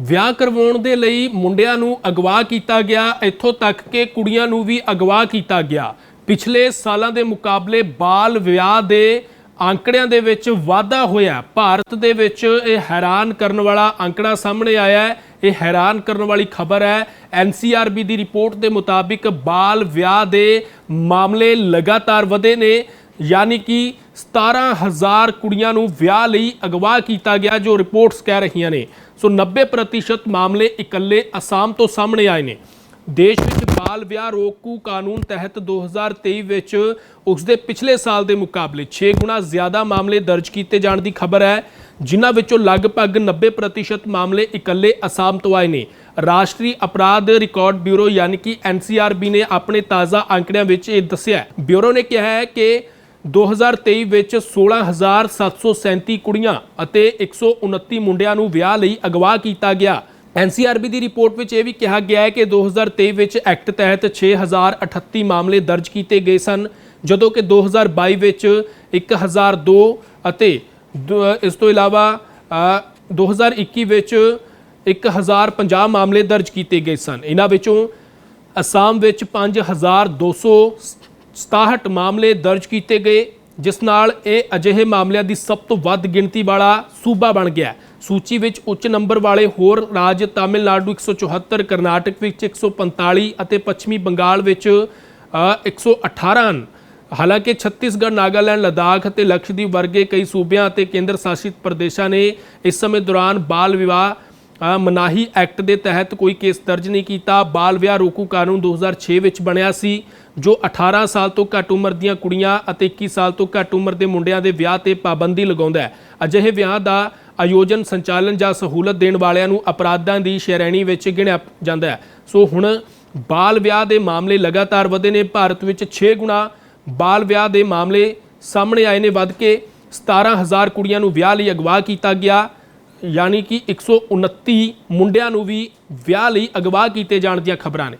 ਵਿਆਹ ਕਰਵਾਉਣ ਦੇ ਲਈ ਮੁੰਡਿਆਂ ਨੂੰ ਅਗਵਾ ਕੀਤਾ ਗਿਆ, ਇੱਥੋਂ ਤੱਕ ਕਿ ਕੁੜੀਆਂ ਨੂੰ ਵੀ ਅਗਵਾ ਕੀਤਾ ਗਿਆ। ਪਿਛਲੇ ਸਾਲਾਂ ਦੇ ਮੁਕਾਬਲੇ ਬਾਲ ਵਿਆਹ ਦੇ ਅੰਕੜਿਆਂ ਦੇ ਵਿੱਚ ਵਾਧਾ ਹੋਇਆ। ਭਾਰਤ ਦੇ ਵਿੱਚ ਇਹ ਹੈਰਾਨ ਕਰਨ ਵਾਲਾ ਅੰਕੜਾ ਸਾਹਮਣੇ ਆਇਆ ਹੈ। ਇਹ ਹੈਰਾਨ ਕਰਨ ਵਾਲੀ ਖਬਰ ਹੈ। ਐਨਸੀਆਰਬੀ ਦੀ ਰਿਪੋਰਟ ਦੇ ਮੁਤਾਬਿਕ ਬਾਲ ਵਿਆਹ ਦੇ ਮਾਮਲੇ ਲਗਾਤਾਰ ਵਧੇ ਨੇ। ਯਾਨੀ ਕਿ 17000 ਕੁੜੀਆਂ ਨੂੰ ਵਿਆਹ ਲਈ ਅਗਵਾ ਕੀਤਾ ਗਿਆ, ਜੋ ਰਿਪੋਰਟਸ ਕਹਿ ਰਹੀਆਂ ਨੇ। ਸੋ 90% ਮਾਮਲੇ ਇਕੱਲੇ ਅਸਾਮ ਤੋਂ ਸਾਹਮਣੇ ਆਏ ਨੇ। ਦੇਸ਼ ਵਿੱਚ ਬਾਲ ਵਿਆਹ ਰੋਕੂ ਕਾਨੂੰਨ ਤਹਿਤ 2023 ਵਿੱਚ ਉਸ ਦੇ ਪਿਛਲੇ ਸਾਲ ਦੇ ਮੁਕਾਬਲੇ 6 ਗੁਣਾ ਜ਼ਿਆਦਾ ਮਾਮਲੇ ਦਰਜ ਕੀਤੇ ਜਾਣ ਦੀ ਖਬਰ ਹੈ, ਜਿਨ੍ਹਾਂ ਵਿੱਚੋਂ ਲਗਭਗ 90% ਮਾਮਲੇ ਇਕੱਲੇ ਅਸਾਮ ਤੋਂ ਆਏ ਨੇ। ਰਾਸ਼ਟਰੀ ਅਪਰਾਧ ਰਿਕਾਰਡ ਬਿਊਰੋ ਯਾਨੀ ਕਿ ਐਨਸੀਆਰਬੀ ਨੇ ਆਪਣੇ ਤਾਜ਼ਾ ਅੰਕੜਿਆਂ ਵਿੱਚ ਇਹ ਦੱਸਿਆ ਬਿਊਰੋ ਨੇ ਕਿਹਾ ਹੈ ਕਿ 2023 ਵਿੱਚ 16737 ਕੁੜੀਆਂ ਅਤੇ 129 ਮੁੰਡਿਆਂ ਨੂੰ ਵਿਆਹ ਲਈ ਅਗਵਾ ਕੀਤਾ ਗਿਆ। ਐਨਸੀਆਰਬੀ ਦੀ ਰਿਪੋਰਟ ਵਿੱਚ ਇਹ ਵੀ ਕਿਹਾ ਗਿਆ ਹੈ ਕਿ 2023 ਵਿੱਚ ਐਕਟ ਤਹਿਤ 6038 ਮਾਮਲੇ ਦਰਜ ਕੀਤੇ ਗਏ ਸਨ ਜਦੋਂ ਕਿ 2022 ਵਿੱਚ 1002 ਅਤੇ ਦ- ਇਸ ਤੋਂ ਇਲਾਵਾ ਅ, 2021 ਵਿੱਚ 1050 ਮਾਮਲੇ ਦਰਜ ਕੀਤੇ ਗਏ ਸਨ। ਇਹਨਾਂ ਵਿੱਚੋਂ ਅਸਾਮ ਵਿੱਚ 5267 ਮਾਮਲੇ ਦਰਜ ਕੀਤੇ ਗਏ ਜਿਸ ਨਾਲ ਇਹ ਅਜਿਹੇ ਮਾਮਲਿਆਂ ਦੀ ਸਭ ਤੋਂ ਵੱਧ ਗਿਣਤੀ ਵਾਲਾ ਸੂਬਾ ਬਣ ਗਿਆ। ਸੂਚੀ ਵਿੱਚ ਉੱਚ ਨੰਬਰ ਵਾਲੇ ਹੋਰ ਰਾਜ ਤਾਮਿਲਨਾਡੂ 174 ਕਰਨਾਟਕ ਵਿੱਚ 145 ਅਤੇ ਪੱਛਮੀ ਬੰਗਾਲ ਵਿੱਚ ਅ, 118 ਹਨ। ਹਾਲਾਂਕਿ ਛੱਤੀਸਗੜ੍ਹ ਨਾਗਾਲੈਂਡ ਲਦਾਖ ਅਤੇ ਲਕਸ਼ਦੀਪ ਵਰਗੇ ਕਈ ਸੂਬਿਆਂ ਅਤੇ ਕੇਂਦਰ ਸ਼ਾਸਿਤ ਪ੍ਰਦੇਸ਼ਾਂ ਨੇ ਇਸ ਸਮੇਂ ਦੌਰਾਨ ਬਾਲ ਵਿਵਾਹ ਮਨਾਹੀ ਐਕਟ ਦੇ ਤਹਿਤ ਕੋਈ ਕੇਸ ਦਰਜ ਨਹੀਂ ਕੀਤਾ। ਬਾਲ ਵਿਆਹ ਰੋਕੂ ਕਾਨੂੰਨ 2006 ਵਿੱਚ ਬਣਿਆ ਸੀ, ਜੋ 18 ਸਾਲ ਤੋਂ ਘੱਟ ਉਮਰ ਦੀਆਂ ਕੁੜੀਆਂ ਅਤੇ 21 ਸਾਲ ਤੋਂ ਘੱਟ ਉਮਰ ਦੇ ਮੁੰਡਿਆਂ ਦੇ ਵਿਆਹ ਤੇ ਪਾਬੰਦੀ ਲਗਾਉਂਦਾ ਹੈ। ਅਜਿਹੇ ਵਿਆਹ ਦਾ ਆਯੋਜਨ ਸੰਚਾਲਨ ਜਾਂ ਸਹੂਲਤ ਦੇਣ ਵਾਲਿਆਂ ਨੂੰ ਅਪਰਾਧਾਂ ਦੀ ਸ਼੍ਰੇਣੀ ਵਿੱਚ ਗਿਣਿਆ ਜਾਂਦਾ ਹੈ। ਸੋ ਹੁਣ ਬਾਲ ਵਿਆਹ ਦੇ ਮਾਮਲੇ ਲਗਾਤਾਰ ਵਧੇ ਨੇ। ਭਾਰਤ ਵਿੱਚ 6 ਗੁਣਾ ਬਾਲ ਵਿਆਹ ਦੇ ਮਾਮਲੇ ਸਾਹਮਣੇ ਆਏ ਨੇ। ਵੱਧ ਕੇ 17000 ਕੁੜੀਆਂ ਨੂੰ ਵਿਆਹ ਲਈ ਅਗਵਾ ਕੀਤਾ ਗਿਆ। ਯਾਨੀ ਕਿ 129 ਮੁੰਡਿਆਂ ਨੂੰ ਵੀ ਵਿਆਹ ਲਈ ਅਗਵਾ ਕੀਤੇ ਜਾਣ ਦੀਆਂ ਖਬਰਾਂ ਨੇ।